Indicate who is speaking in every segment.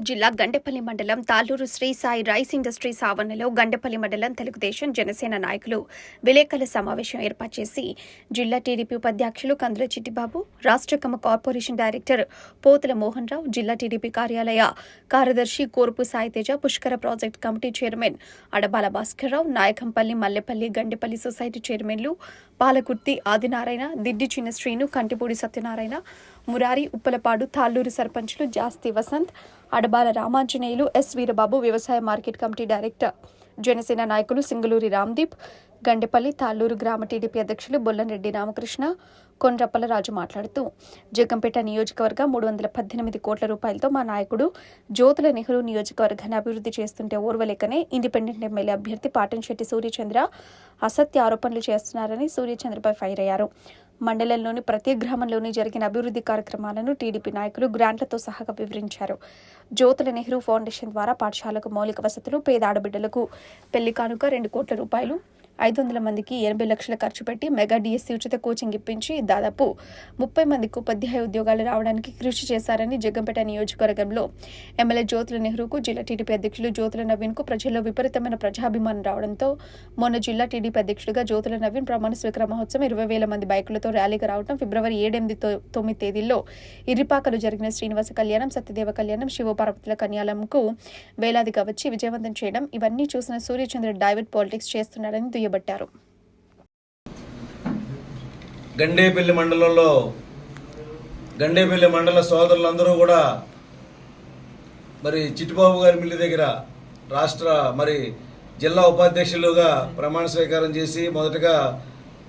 Speaker 1: జిల్లా గండెపల్లి మండలం Talluru Shri Sai rice industries ఆవరణలో గండెపల్లి మండలం తెలుగుదేశం జనసేన నాయకులు విలేకరుల సమావేశం ఏర్పాటు చేసి జిల్లా టీడీపీ ఉపాధ్యక్షులు కందుల చిట్టిబాబు రాష్ట్ర కమ కార్పొరేషన్ డైరెక్టర్ పోతుల మోహన్ రావు జిల్లా టీడీపీ కార్యాలయ కార్యదర్శి Korpu Saiteja Pushkara project committee chairman Adabala Bhaskararao Nayakampalli Mallepalli Gandepalli society చైర్మన్లు పాలకుర్తి ఆదినారాయణ దిడ్డి చిన్న శ్రీను కంటిపూడి సత్యనారాయణ మురారి ఉప్పలపాడు తాళ్ళూరు సర్పంచ్లు జాస్తి వసంత్ అడబాల రామాంజనేయులు ఎస్ వీరబాబు వ్యవసాయ మార్కెట్ కమిటీ డైరెక్టర్ జనసేన నాయకులు సింగులూరి రామ్దీప్ గండెపల్లి తాళ్ళూరు గ్రామ టీడీపీ అధ్యక్షులు బొల్లంరెడ్డి రామకృష్ణ కొండ్రప్పల రాజు మాట్లాడుతూ జగంపేట నియోజకవర్గం మూడు వందల పద్దెనిమిది కోట్ల రూపాయలతో మా నాయకుడు జ్యోతుల నెహ్రూ నియోజకవర్గాన్ని అభివృద్ధి చేస్తుంటే ఓర్వలేకనే ఇండిపెండెంట్ ఎమ్మెల్యే అభ్యర్థి పాటంశెట్టి సూర్యచంద్ర అసత్య ఆరోపణలు చేస్తున్నారని సూర్యచంద్రపై ఫైర్ అయ్యారు. మండలంలోని ప్రతి గ్రామంలోని జరిగిన అభివృద్ధి కార్యక్రమాలను టీడీపీ నాయకులు గ్రాంట్లతో సహా వివరించారు. జ్యోతుల నెహ్రూ ఫౌండేషన్ ద్వారా పాఠశాలకు మౌలిక వసతులు పేద ఆడబిడ్డలకు పెళ్ళి కానుక రెండు కోట్ల రూపాయలు ఐదు వందల మందికి ఎనభై లక్షల ఖర్చు పెట్టి మెగా డిఎస్సి ఉచిత కోచింగ్ ఇప్పించి దాదాపు ముప్పై మందికి ఉపాధ్యాయ ఉద్యోగాలు రావడానికి కృషి చేశారని జగ్గంపేట నియోజకవర్గంలో ఎమ్మెల్యే జ్యోతుల నెహ్రూకు జిల్లా టీడీపీ అధ్యక్షులు జ్యోతుల నవీన్కు ప్రజల్లో విపరీతమైన ప్రజాభిమానం రావడంతో మొన్న జిల్లా టీడీపీ అధ్యక్షుడిగా జ్యోతుల నవీన్ ప్రమాణ స్వీకార మహోత్సవం ఇరవై వేల మంది బైకులతో ర్యాలీగా రావడం ఫిబ్రవరి ఏడెనిమిది తొమ్మిది తేదీల్లో ఇరిపాకలు జరిగిన శ్రీనివాస కళ్యాణం సత్యదేవ కళ్యాణం శివపార్వతుల కన్యాలంకు వేలాదిగా వచ్చి విజయవంతం చేయడం ఇవన్నీ చూసిన సూర్యచంద్ర డైవర్ట్ పాలిటిక్స్ చేస్తున్నారని దుయ్యబట్టారు
Speaker 2: గండేపల్లి మండలంలో గండేపల్లి మండల సోదరులందరూ కూడా మరి చిట్టుబాబు గారి మిల్లి దగ్గర రాష్ట్ర మరి జిల్లా ఉపాధ్యక్షులుగా ప్రమాణ స్వీకారం చేసి మొదటగా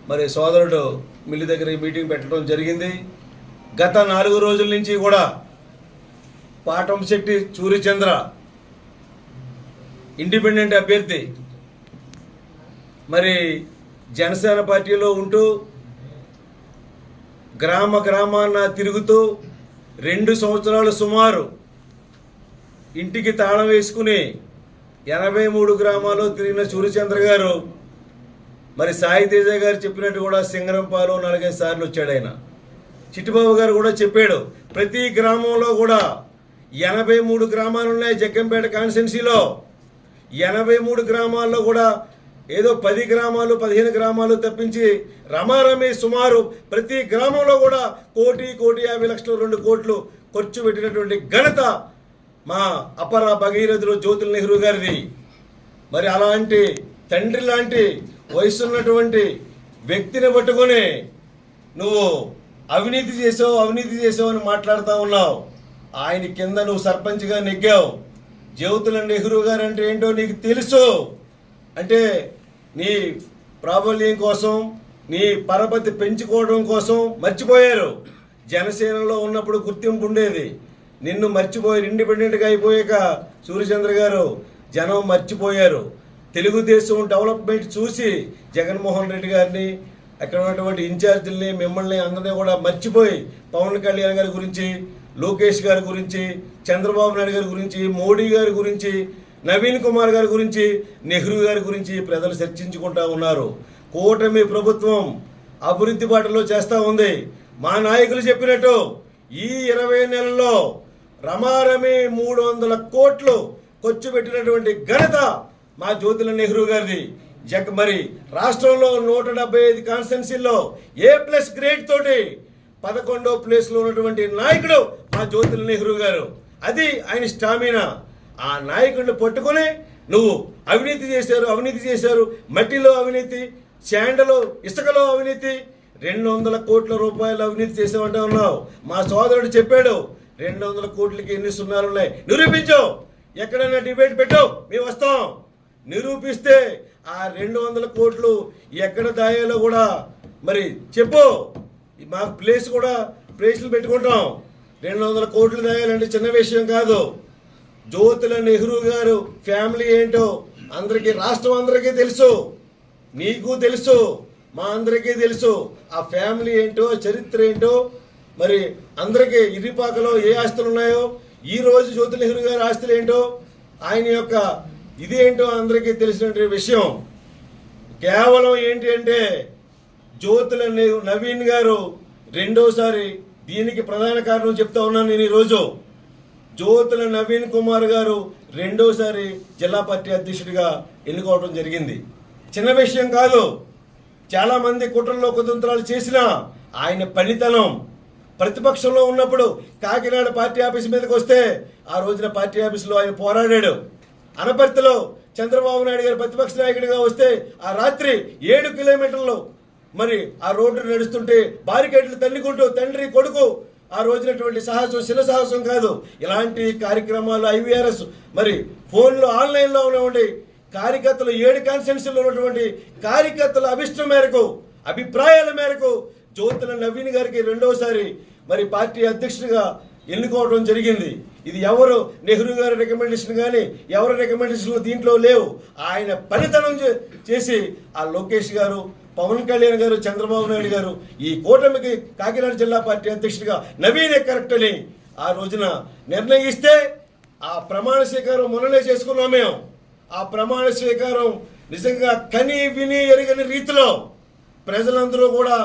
Speaker 2: మరి సోదరుడు మిల్లి దగ్గర ఈ మీటింగ్ పెట్టడం జరిగింది. గత నాలుగు రోజుల నుంచి కూడా పాటంశెట్టి చూరిచంద్ర ఇండిపెండెంట్ అభ్యర్థి మరి జనసేన పార్టీలో ఉంటూ గ్రామ గ్రామాన తిరుగుతూ రెండు సంవత్సరాలు సుమారు ఇంటికి తాళం వేసుకుని ఎనభై మూడు గ్రామాలు తిరిగిన సూర్యచంద్ర గారు మరి సాయి తేజ గారు చెప్పినట్టు కూడా సింగరంపాలు నాలుగైదు సార్లు వచ్చాడు ఆయన. చిట్టుబాబు గారు కూడా చెప్పాడు ప్రతి గ్రామంలో కూడా ఎనభై మూడు గ్రామాలు ఉన్నాయి జగ్గంపేట కాన్స్టిట్యున్సీలో. ఎనభై మూడు గ్రామాల్లో కూడా ఏదో పది గ్రామాలు పదిహేను గ్రామాలు తప్పించి రమారమి సుమారు ప్రతి గ్రామంలో కూడా కోటి కోటి యాభై లక్షలు రెండు కోట్లు ఖర్చు పెట్టినటువంటి ఘనత మా అపర భగీరథులు జ్యోతుల నెహ్రూ గారిది. మరి అలాంటి తండ్రి లాంటి వయసున్నటువంటి వ్యక్తిని పట్టుకొని నువ్వు అవినీతి చేసావు అవినీతి చేసావు అని మాట్లాడుతూ ఉన్నావు. ఆయన కింద నువ్వు సర్పంచ్గా నెగ్గావు. జ్యోతుల నెహ్రూ గారు అంటే ఏంటో నీకు తెలుసు. అంటే నీ ప్రాబల్యం కోసం నీ పరపతి పెంచుకోవడం కోసం మర్చిపోయారు. జనసేనలో ఉన్నప్పుడు గుర్తింపు ఉండేది. నిన్ను మర్చిపోయి ఇండిపెండెంట్గా అయిపోయాక సూర్యచంద్ర గారు జనం మర్చిపోయారు. తెలుగుదేశం డెవలప్మెంట్ చూసి జగన్మోహన్ రెడ్డి గారిని అక్కడ ఉన్నటువంటి ఇన్ఛార్జీల్ని మిమ్మల్ని అందరినీ కూడా మర్చిపోయి పవన్ కళ్యాణ్ గారి గురించి లోకేష్ గారి గురించి చంద్రబాబు నాయుడు గారి గురించి మోడీ గారి గురించి నవీన్ కుమార్ గారి గురించి నెహ్రూ గారి గురించి ప్రజలు చర్చించుకుంటా ఉన్నారు. కూటమి ప్రభుత్వం అభివృద్ధి బాటలో చేస్తూ ఉంది. మా నాయకులు చెప్పినట్టు ఈ ఇరవై నెలల్లో రమారమి మూడు వందల కోట్లు ఖర్చు పెట్టినటువంటి ఘనత మా జ్యోతిల నెహ్రూ గారిది. జగ మరి రాష్ట్రంలో నూట డెబ్బై ఐదు కాన్స్టిట్యున్సీల్లో ఏ ప్లస్ గ్రేడ్ తోటి పదకొండో ప్లేస్లో ఉన్నటువంటి నాయకుడు మా జ్యోతిల నెహ్రూ గారు. అది ఆయన స్టామినా. ఆ నాయకుడిని పట్టుకొని నువ్వు అవినీతి చేశారు అవినీతి చేశారు. మట్టిలో అవినీతి శాండలో ఇసుకలో అవినీతి రెండు వందల కోట్ల రూపాయలు అవినీతి చేసామంటే ఉన్నావు. మా సోదరుడు చెప్పాడు రెండు వందల కోట్లకి ఎన్ని సున్నాలు ఉన్నాయి? నిరూపించు. ఎక్కడైనా డిబేట్ పెట్టావు మేము వస్తాం. నిరూపిస్తే ఆ రెండు వందల కోట్లు ఎక్కడ దాయాలో కూడా మరి చెప్పు. మాకు ప్లేస్ కూడా ప్లేస్లు పెట్టుకుంటాం. రెండు వందల కోట్లు దాయాలంటే చిన్న విషయం కాదు. జ్యోతుల నెహ్రూ గారు ఫ్యామిలీ ఏంటో అందరికీ రాష్ట్రం అందరికీ తెలుసు. నీకు తెలుసు మా అందరికీ తెలుసు. ఆ ఫ్యామిలీ ఏంటో చరిత్ర ఏంటో మరి అందరికీ ఇరిపాకలో ఏ ఆస్తులు ఉన్నాయో ఈ రోజు జ్యోతి నెహ్రూ గారి ఆస్తులు ఏంటో ఆయన యొక్క ఇది ఏంటో అందరికీ తెలిసినటువంటి విషయం. కేవలం ఏంటి అంటే జ్యోతుల నవీన్ గారు రెండోసారి దీనికి ప్రధాన కారణం చెప్తా ఉన్నాను నేను ఈరోజు. జ్యోతుల నవీన్ కుమార్ గారు రెండోసారి జిల్లా పార్టీ అధ్యక్షుడిగా ఎన్నుకోవడం జరిగింది. చిన్న విషయం కాదు చాలా మంది కుట్రల్లో కుతంత్రాలు చేసినా ఆయన పనితనం. ప్రతిపక్షంలో ఉన్నప్పుడు కాకినాడ పార్టీ ఆఫీస్ మీదకి వస్తే ఆ రోజున పార్టీ ఆఫీసులో ఆయన పోరాడాడు. అనపర్తిలో చంద్రబాబు నాయుడు గారు ప్రతిపక్ష నాయకుడిగా వస్తే ఆ రాత్రి ఏడు కిలోమీటర్లు మరి ఆ రోడ్డు నడుస్తుంటే బారికేట్లు తన్నుకుంటూ తండ్రి కొడుకు ఆ రోజునటువంటి సాహసం చిన్న సాహసం కాదు. ఇలాంటి కార్యక్రమాలు ఐవీఆర్ఎస్ మరి ఫోన్లో ఆన్లైన్లో ఉన్నటువంటి కార్యకర్తలు ఏడు కాన్స్టిట్యున్సీలో ఉన్నటువంటి కార్యకర్తల అభిష్టం మేరకు అభిప్రాయాల మేరకు జ్యోతుల నవీన్ గారికి రెండోసారి మరి పార్టీ అధ్యక్షుడిగా ఎన్నుకోవడం జరిగింది. ఇది ఎవరు? నెహ్రూ గారి రికమెండేషన్ కానీ ఎవరి రికమెండేషన్ దీంట్లో లేవు. ఆయన పనితనం చే- చేసి ఆ లోకేష్ గారు పవన్ కళ్యాణ్ గారు చంద్రబాబు నాయుడు గారు ఈ కూటమికి కాకినాడ జిల్లా పార్టీ అధ్యక్షుడిగా నవీనే కరెక్ట్ అని ఆ రోజున నిర్ణయిస్తే ఆ ప్రమాణ స్వీకారం మొన్ననే చేసుకున్నాం మేము. ఆ ప్రమాణ స్వీకారం నిజంగా కని విని ఎరగని రీతిలో ప్రజలందరూ కూడా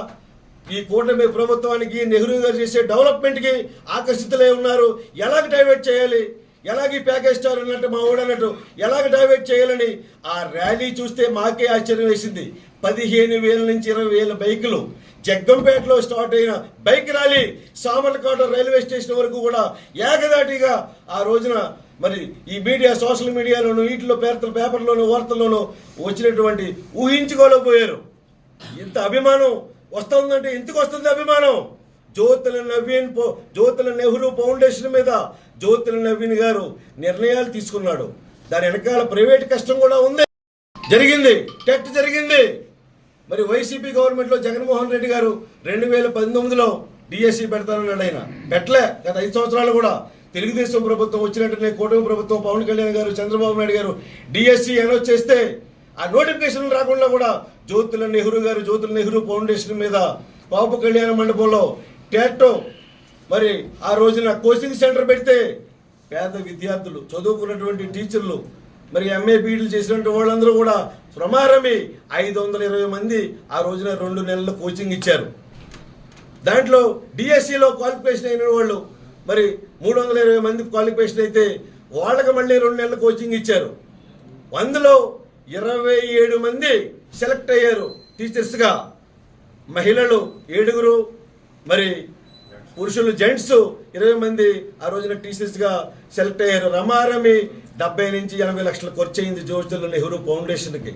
Speaker 2: ఈ కూటమి ప్రభుత్వానికి నెహ్రూ గారు చేసే డెవలప్మెంట్కి ఆకర్షితులై ఉన్నారు. ఎలాగ డైవర్ట్ చేయాలి? ఎలాగ ఈ ప్యాకేజ్ స్టార్ అన్నట్టు మా ఊడన్నట్టు అన్నట్టు ఎలాగ డైవర్ట్ చేయాలని ఆ ర్యాలీ చూస్తే మాకే ఆశ్చర్యం వేసింది. పదిహేను వేల నుంచి ఇరవై వేల బైకులు జగ్గంపేటలో స్టార్ట్ అయిన bike rally Samarlakota railway station వరకు కూడా ఏకదాటిగా ఆ రోజున మరి ఈ మీడియా సోషల్ మీడియాలోను వీటిలో పేర్తల పేపర్లోను వార్తల్లోనూ వచ్చినటువంటి ఊహించుకోలేకపోయారు. ఇంత అభిమానం వస్తుందంటే ఎందుకు వస్తుంది అభిమానం? జ్యోతుల నవీన్ పో- జ్యోతుల నెహ్రూ ఫౌండేషన్ మీద జ్యోతుల నవీన్ గారు నిర్ణయాలు తీసుకున్నాడు. దాని వెనకాల ప్రైవేట్ కష్టం కూడా ఉంది. జరిగింది. టెట్ జరిగింది. మరి వైసీపీ గవర్నమెంట్లో జగన్మోహన్ రెడ్డి గారు రెండు వేల పంతొమ్మిదిలో డిఎస్సి పెడతానన్నాడు ఆయన. పెట్టలే గత ఐదు సంవత్సరాలు కూడా. తెలుగుదేశం ప్రభుత్వం వచ్చినట్టునే కూటమి ప్రభుత్వం పవన్ కళ్యాణ్ గారు చంద్రబాబు నాయుడు గారు డిఎస్సి అనౌన్స్ చేస్తే ఆ నోటిఫికేషన్ రాకుండా కూడా జ్యోతుల నెహ్రూ గారు జ్యోతుల నెహ్రూ ఫౌండేషన్ మీద పాపు కళ్యాణ మండపంలో టేటో మరి ఆ రోజున కోచింగ్ సెంటర్ పెడితే పేద విద్యార్థులు చదువుకున్నటువంటి టీచర్లు మరి ఎంఏ బీఈడీలు చేసినటువంటి వాళ్ళందరూ కూడా ప్రమారమి ఐదు వందల ఇరవై మంది ఆ రోజున రెండు నెలల కోచింగ్ ఇచ్చారు. దాంట్లో డిఎస్సిలో క్వాలిఫికేషన్ అయిన వాళ్ళు మరి మూడు వందల ఇరవై మంది క్వాలిఫికేషన్ అయితే వాళ్ళకి మళ్ళీ రెండు నెలల కోచింగ్ ఇచ్చారు. అందులో ఇరవై ఏడు మంది సెలెక్ట్ అయ్యారు టీచర్స్గా. మహిళలు ఏడుగురు మరి పురుషులు జెంట్స్ ఇరవై మంది ఆ రోజున టీసీస్గా సెలెక్ట్ అయ్యారు. రమారమి డెబ్బై నుంచి ఎనభై లక్షలు ఖర్చు అయింది జవహర్లాల్ నెహ్రూ ఫౌండేషన్కి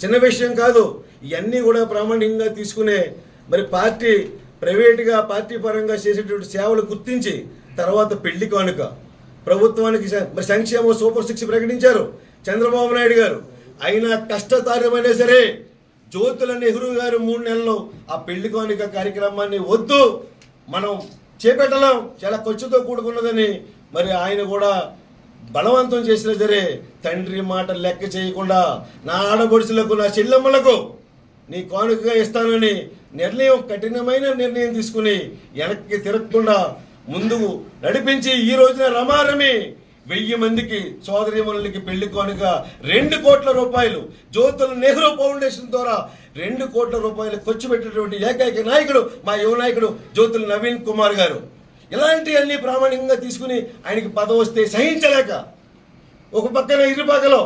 Speaker 2: చిన్న విషయం కాదు ఇవన్నీ కూడా ప్రామాణికంగా తీసుకునే మరి పార్టీ ప్రైవేట్గా పార్టీ పరంగా చేసేటువంటి సేవలు గుర్తించి తర్వాత పెళ్ళి కానుక. ప్రభుత్వానికి మరి సంక్షేమ సూపర్ సిక్స్ ప్రకటించారు చంద్రబాబు నాయుడు గారు. అయినా కష్టతారమైనా సరే జ్యోతుల నెహ్రూ గారు మూడు నెలలు ఆ పెళ్ళి కానుక కార్యక్రమాన్ని వద్దు మనం చేపట్టలేం చాలా ఖర్చుతో కూడుకున్నదని మరి ఆయన కూడా బలవంతం చేసినా సరే తండ్రి మాట లెక్క చేయకుండా నా ఆడబడుచులకు నా చెల్లెమ్మలకు నీ కానుకగా ఇస్తానని నిర్ణయం కఠినమైన నిర్ణయం తీసుకుని వెనక్కి తిరగకుండా ముందుకు నడిపించి ఈ రోజున రమారమి వెయ్యి మందికి సోదరిమణులకి పెళ్ళి కానుక రెండు కోట్ల రూపాయలు. జ్యోతుల నెహ్రూ ఫౌండేషన్ ద్వారా రెండు కోట్ల రూపాయలు ఖర్చు పెట్టినటువంటి ఏకైక నాయకుడు మా యువ నాయకుడు జ్యోతుల నవీన్ కుమార్ గారు. ఇలాంటివన్నీ ప్రామాణికంగా తీసుకుని ఆయనకి పదవి వస్తే సహించలేక ఒక పక్కన ఇరుపక్కలో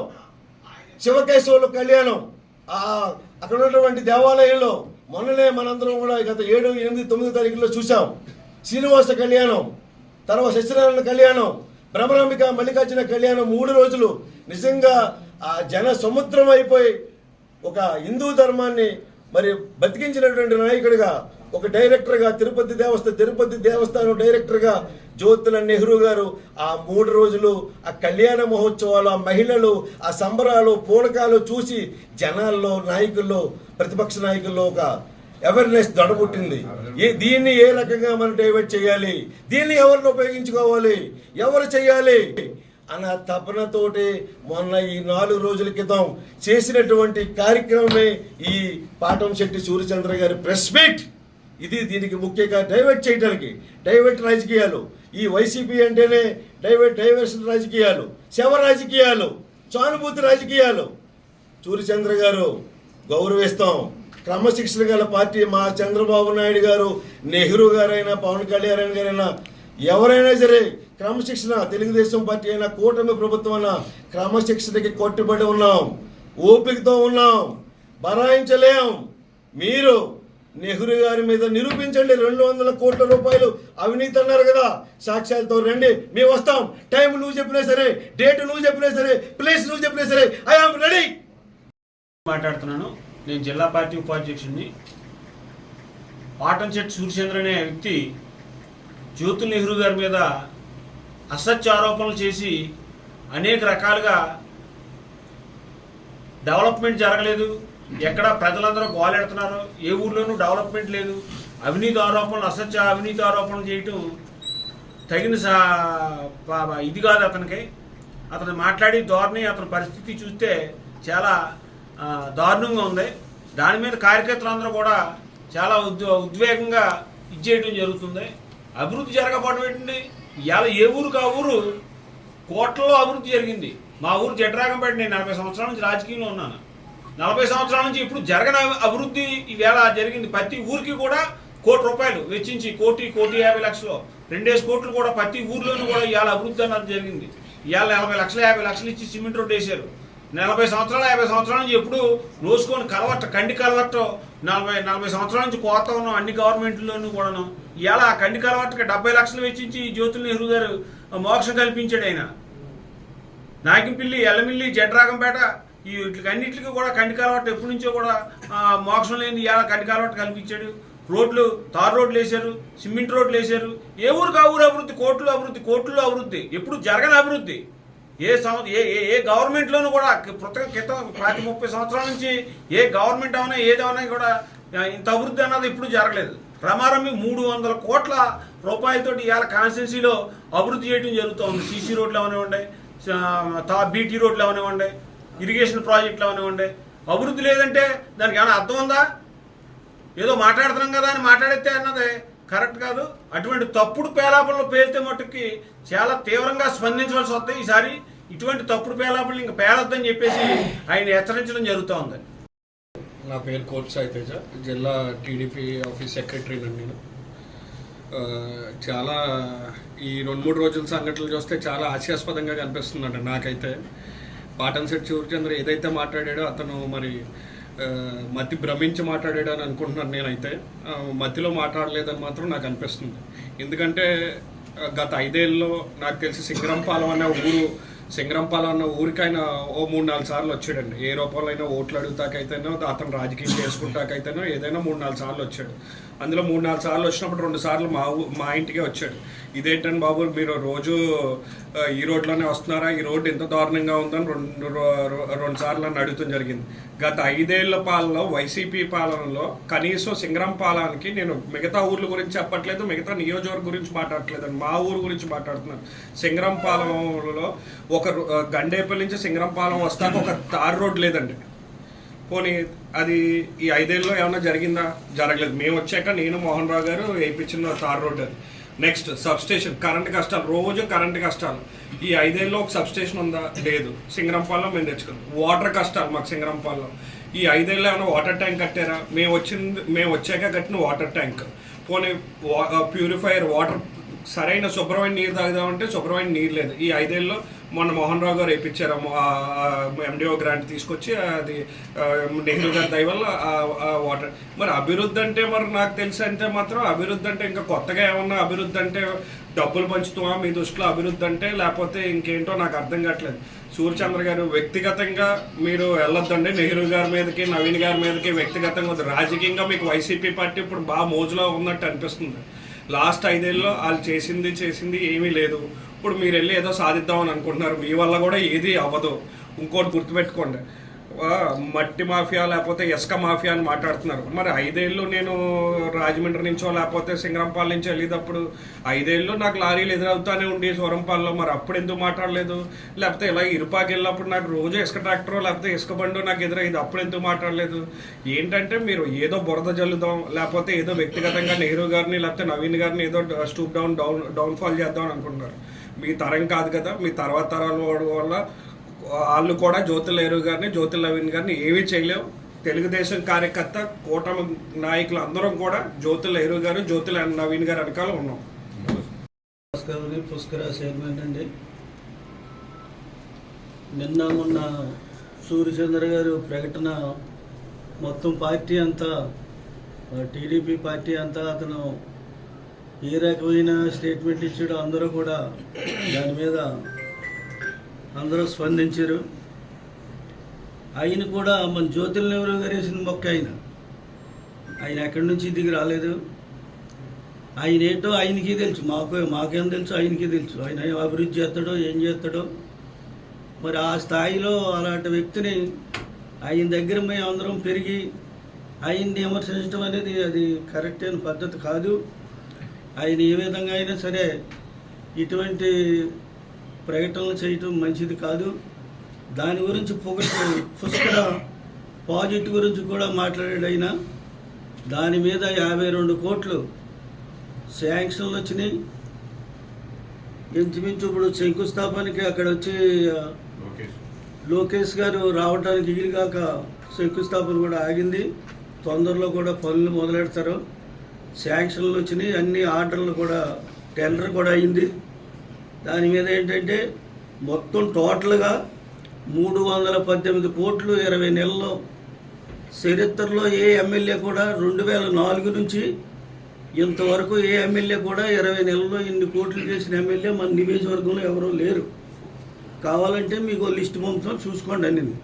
Speaker 2: శివకేశవుల కళ్యాణం అక్కడ ఉన్నటువంటి దేవాలయంలో మొన్ననే మనందరం కూడా గత ఏడు ఎనిమిది తొమ్మిది తారీఖులో చూసాం శ్రీనివాస కళ్యాణం తర్వాత సత్యనారాయణ కళ్యాణం భ్రమరాంబిక మల్లికార్జున కళ్యాణం మూడు రోజులు నిజంగా ఆ జన సముద్రం అయిపోయి ఒక హిందూ ధర్మాన్ని మరి బతికించినటువంటి నాయకుడిగా ఒక డైరెక్టర్గా తిరుపతి దేవస్థ తిరుపతి దేవస్థానం డైరెక్టర్గా జ్యోతుల నెహ్రూ గారు ఆ మూడు రోజులు ఆ కళ్యాణ మహోత్సవాలు ఆ మహిళలు ఆ సంబరాలు పూనకాలు చూసి జనాల్లో నాయకుల్లో ప్రతిపక్ష నాయకుల్లో ఒక అవేర్నెస్ దడబుట్టింది. ఏ దీన్ని ఏ రకంగా మనం డైవర్ట్ చేయాలి? దీన్ని ఎవరిని ఉపయోగించుకోవాలి? ఎవరు చేయాలి? అన్న తపనతోటి మొన్న ఈ నాలుగు రోజుల క్రితం చేసినటువంటి కార్యక్రమమే ఈ పాటం శెట్టి సూర్యచంద్ర గారి ప్రెస్ మీట్ ఇది దీనికి ముఖ్యంగా డైవర్ట్ చేయడానికి డైవర్ట్ రాజకీయాలు. ఈ వైసీపీ అంటేనే డైవర్ట్ డైవర్షన్ రాజకీయాలు శవ రాజకీయాలు సానుభూతి రాజకీయాలు. సూర్యచంద్ర గారు గౌరవిస్తాం. క్రమశిక్షణ గల పార్టీ మా చంద్రబాబు నాయుడు గారు నెహ్రూ గారైనా పవన్ కళ్యాణ్ గారైనా ఎవరైనా సరే క్రమశిక్షణ తెలుగుదేశం పార్టీ అయినా కూటమి ప్రభుత్వం అయినా క్రమశిక్షణకి కట్టుబడి ఉన్నాం ఓపికతో ఉన్నాం బరాయించలేం. మీరు నెహ్రూ గారి మీద నిరూపించండి. రెండు వందల కోట్ల రూపాయలు అవినీతి అన్నారు కదా. సాక్ష్యాలతో రండి. మేము వస్తాం. టైం నువ్వు చెప్పినా సరే డేట్ నువ్వు చెప్పినా సరే ప్లేస్ నువ్వు చెప్పినా సరే ఐఆమ్ రెడీ.
Speaker 3: మాట్లాడుతున్నాను. నేను జిల్లా పార్టీ ఉపాధ్యక్షుడిని. పాటంశెట్టి సూర్యచంద్ర అనే వ్యక్తి జ్యోతి నెహ్రూ గారి మీద అసత్య ఆరోపణలు చేసి అనేక రకాలుగా డెవలప్మెంట్ జరగలేదు. ఎక్కడ ప్రజలందరూ గోలెడుతున్నారు. ఏ ఊర్లోనూ డెవలప్మెంట్ లేదు. అవినీతి ఆరోపణలు అసత్య అవినీతి ఆరోపణలు చేయటం తగిన సా- ఇది కాదు అతనికి. అతను మాట్లాడి ధోరణి అతని పరిస్థితి చూస్తే చాలా దారుణంగా ఉంది. దాని మీద కార్యకర్తలందరూ కూడా చాలా ఉద్ ఉద్వేగంగా ఇచ్చేయడం జరుగుతుంది. అభివృద్ధి జరగకపోవడం ఏంటండి? ఇవాళ ఏ ఊరుకు ఆ ఊరు కోట్లలో అభివృద్ధి జరిగింది. మా ఊరు జడ్రాగంపేట నేను నలభై సంవత్సరాల నుంచి రాజకీయంలో ఉన్నాను. నలభై సంవత్సరాల నుంచి ఇప్పుడు జరగని అభివృద్ధి ఈవేళ జరిగింది. ప్రతి ఊరికి కూడా కోటి రూపాయలు వెచ్చించి కోటి కోటి యాభై లక్షలు. రెండేసి కోట్లు కూడా ప్రతి ఊర్లోనూ కూడా ఇవాళ అభివృద్ధి అన్నది జరిగింది. ఇవాళ నలభై లక్షలు యాభై లక్షలు ఇచ్చి సిమెంట్ రోడ్డు వేసారు. నలభై సంవత్సరాలు యాభై సంవత్సరాల నుంచి ఎప్పుడు నోసుకొని కలవట్ట కండి కలవట్ట. నలభై నలభై సంవత్సరాల నుంచి కోత ఉన్నాం అన్ని గవర్నమెంట్లోనూ కూడాను. ఇవాళ ఆ కండి కలవట్టకి డెబ్బై లక్షలు వెచ్చించి జ్యోతుల నెహ్రూ గారు మోక్షం కల్పించాడు ఆయన. నాగింపిల్లి ఎల్లమిల్లి జడ్రాగంపేట ఈ వీటికి అన్నిటికీ కూడా కంటి కాలవట్టు ఎప్పటి నుంచో కూడా మోక్షం లేని ఇవాళ కంటి కాలవట్టు కల్పించాడు. రోడ్లు తారు రోడ్లు వేశారు సిమెంట్ రోడ్లు వేశారు. ఏ ఊరికి ఆ ఊరు అభివృద్ధి? కోట్లు అభివృద్ధి కోట్లు అభివృద్ధి. ఎప్పుడు జరగని అభివృద్ధి. ఏ సంవ ఏ ఏ గవర్నమెంట్లోనూ కూడా పుస్తక క్రితం ప్రతి ముప్పై సంవత్సరాల నుంచి ఏ గవర్నమెంట్ అవునా ఏదైనా కూడా ఇంత అభివృద్ధి అన్నది ఇప్పుడు జరగలేదు. ప్రమారం మూడు వందల కోట్ల రూపాయలతోటి ఇవాళ కాన్స్టిట్యున్సీలో అభివృద్ధి చేయడం జరుగుతుంది. సీసీ రోడ్లు అవనివ్వండి తా బీటీ రోడ్లు అవనివ్వండి ఇరిగేషన్ ప్రాజెక్టులు అవనివ్వండి అభివృద్ధి లేదంటే దానికి ఏమైనా అర్థం ఉందా? ఏదో మాట్లాడుతున్నాం కదా అని మాట్లాడితే అన్నది. కరెక్ట్ కాదు. అటువంటి తప్పుడు పేలాపనలు పేలితే మట్టుకి చాలా తీవ్రంగా స్పందించవలసి వస్తాయి ఈసారి ఇటువంటి తప్పుడు పేలాపనలు ఇంకా పేలొద్దని చెప్పేసి ఆయన హెచ్చరించడం జరుగుతూ ఉంది.
Speaker 4: నా పేరు కోట్ సాయి తేజ జిల్లా టీడీపీ ఆఫీస్ సెక్రటరీ నేను. చాలా ఈ రెండు మూడు రోజుల సంఘటనలు చూస్తే చాలా హాస్యాస్పదంగా కనిపిస్తుందండి నాకైతే. పాటన్ సెట్ సూర్యచంద్ర ఏదైతే మాట్లాడాడో అతను మరి మతి భ్రమించి మాట్లాడాడు అని అనుకుంటున్నాను నేనైతే. మతిలో మాట్లాడలేదని మాత్రం నాకు అనిపిస్తుంది. ఎందుకంటే గత ఐదేళ్ళలో నాకు తెలిసి సింగరంపాలెం అనే ఊరు సింగరంపాలెం అన్న ఊరికైనా ఓ మూడు నాలుగు సార్లు వచ్చాడండి. ఏ రూపంలో అయినా ఓట్లు అడుగుతాకైతేనో అతను రాజకీయం చేసుకుంటాకైతేనో ఏదైనా మూడు నాలుగు సార్లు వచ్చాడు. అందులో మూడు నాలుగు సార్లు వచ్చినప్పుడు రెండు సార్లు మా మా ఇంటికే వచ్చాడు. ఇదేంటని బాబు మీరు రోజు ఈ రోడ్లోనే వస్తున్నారా? ఈ రోడ్డు ఎంత దారుణంగా ఉందని రెండు రో- రెండు సార్లు అని అడుగుతాం జరిగింది. గత ఐదేళ్ళ పాలనలో వైసీపీ పాలనలో కనీసం సింగరం పాలనకి నేను మిగతా ఊర్ల గురించి చెప్పట్లేదు మిగతా నియోజకవర్గం గురించి మాట్లాడట్లేదు మా ఊరు గురించి మాట్లాడుతున్నాను. సింగరం పాలనలో ఒక గండేపల్లి నుంచి సింగరం పాలెం వస్తాక ఒక తార్ రోడ్ లేదండి. పోనీ అది ఈ ఐదేళ్ళలో ఏమైనా జరిగిందా? జరగలేదు. మేము వచ్చాక నేను మోహన్ రావు గారు వేయించిన తార్ రోడ్ అది. నెక్స్ట్ సబ్స్టేషన్ కరెంట్ కష్టాలు. రోజు కరెంట్ కష్టాలు. ఈ ఐదేళ్ళలో ఒక సబ్స్టేషన్ ఉందా? లేదు. సింగరంపాల్లో మేము తెచ్చుకున్నాం. వాటర్ కష్టాలు మాకు సింగరంపాల్లో. ఈ ఐదేళ్ళు ఏమైనా వాటర్ ట్యాంక్ కట్టారా? మేము వచ్చింది మేము వచ్చాక కట్టిన వాటర్ ట్యాంక్ పోనీ ప్యూరిఫైయర్ వాటర్ సరైన శుభ్రమైన నీరు తాగుదామంటే శుభ్రమైన నీరు లేదు. ఈ ఐదేళ్ళలో మొన్న మోహన్ రావు గారు వేయించారు ఎండిఓ గ్రాంట్ తీసుకొచ్చి అది నెహ్రూ గారి దయ వల్ల వాటర్. మరి అభివృద్ధి అంటే మరి నాకు తెలిసి అంటే మాత్రం అభివృద్ధి అంటే ఇంకా కొత్తగా ఏమన్నా అభివృద్ధి అంటే డబ్బులు పంచుతామా? మీ దృష్టిలో అభివృద్ధి అంటే లేకపోతే ఇంకేంటో నాకు అర్థం కావట్లేదు. సూర్యచంద్ర గారు వ్యక్తిగతంగా మీరు వెళ్ళొద్దండి. నెహ్రూ గారి మీదకి నవీన్ గారి మీదకి వ్యక్తిగతంగా వద్దు. రాజకీయంగా మీకు వైసీపీ పార్టీ ఇప్పుడు బాగా మోజులో ఉన్నట్టు అనిపిస్తుంది. లాస్ట్ ఐదేళ్ళలో వాళ్ళు చేసింది చేసింది ఏమీ లేదు. ఇప్పుడు మీరు వెళ్ళి ఏదో సాధిద్దామని అనుకుంటున్నారు మీ వల్ల కూడా ఏది అవ్వదు. ఇంకోటి గుర్తుపెట్టుకోండి. మట్టి మాఫియా లేకపోతే ఇసుక మాఫియా అని మాట్లాడుతున్నారు. మరి ఐదేళ్ళు నేను రాజమండ్రి నుంచో లేకపోతే సింగరంపాల నుంచి వెళ్ళేటప్పుడు ఐదేళ్ళు నాకు లారీలు ఎదురవుతానే ఉండి సూరంపాల్లో. మరి అప్పుడు ఎందుకు మాట్లాడలేదు? లేకపోతే ఇలా ఇరుపాకి వెళ్ళినప్పుడు నాకు రోజు ఇసుక ట్రాక్టర్ లేకపోతే ఇసుక బండో నాకు ఎదురయ్యేది అప్పుడు ఎందుకు మాట్లాడలేదు? ఏంటంటే మీరు ఏదో బురద జల్లుదాం లేకపోతే ఏదో వ్యక్తిగతంగా నెహ్రూ గారిని లేకపోతే నవీన్ గారిని ఏదో స్టూప్ డౌన్ డౌన్ డౌన్ఫాల్ చేద్దాం అనుకుంటున్నారు. మీ తరం కాదు కదా మీ తర్వాత తరాల వల్ల వాళ్ళు కూడా జ్యోతి గారిని జ్యోతి లవీన్ గారిని ఏమీ చేయలేవు. తెలుగుదేశం కార్యకర్త కూటమి నాయకులు అందరం కూడా జ్యోతి గారు జ్యోతి నవీన్ గారు వెనకాల ఉన్నాం.
Speaker 5: కావని పుష్కర చైర్మన్ అండి. నిన్న మొన్న సూర్యచంద్ర గారు ప్రకటన మొత్తం పార్టీ అంతా టీడీపీ పార్టీ అంతా అతను ఏ రకమైన స్టేట్మెంట్ ఇచ్చాడో అందరూ కూడా దాని మీద అందరూ స్పందించారు. ఆయన కూడా మన జ్యోతుల నెహ్రూ గారేసింది మొక్క ఆయన. ఆయన ఎక్కడి నుంచి దిగి రాలేదు. ఆయన ఏంటో ఆయనకి తెలుసు. మాకు మాకేం తెలుసు ఆయనకి తెలుసు. ఆయన అభివృద్ధి చేస్తాడో ఏం చేస్తాడో. మరి ఆ స్థాయిలో అలాంటి వ్యక్తిని ఆయన దగ్గర మేము అందరం పెరిగి ఆయన్ని విమర్శించడం అనేది అది కరెక్ట్ అయిన పద్ధతి కాదు. ఆయన ఏ విధంగా అయినా సరే ఇటువంటి ప్రకటనలు చేయటం మంచిది కాదు. దాని గురించి పొగటి పుష్కర ప్రాజెక్టు గురించి కూడా మాట్లాడాడు ఆయన. దాని మీద యాభై రెండు కోట్లు శాంక్షన్లు వచ్చినాయి. ఇంచుమించు ఇప్పుడు శంకుస్థాపనకి అక్కడ వచ్చి లోకేష్. గారు రావడానికి వీలుగాక శంకుస్థాపన కూడా ఆగింది. తొందరలో కూడా పనులు మొదలెడతారు. శాంక్షన్లు వచ్చినాయి అన్ని ఆర్డర్లు కూడా టెండర్ కూడా అయింది. దాని మీద ఏంటంటే మొత్తం టోటల్గా మూడు వందల పద్దెనిమిది కోట్లు ఇరవై నెలల్లో చరిత్రలో ఏ ఎమ్మెల్యే కూడా రెండు వేల నాలుగు నుంచి ఇంతవరకు ఏ ఎమ్మెల్యే కూడా ఇరవై నెలల్లో ఇన్ని కోట్లు చేసిన ఎమ్మెల్యే మన నియోజకవర్గంలో ఎవరూ లేరు. కావాలంటే మీకు లిస్ట్ పంపుతాం చూసుకోండి అన్నింది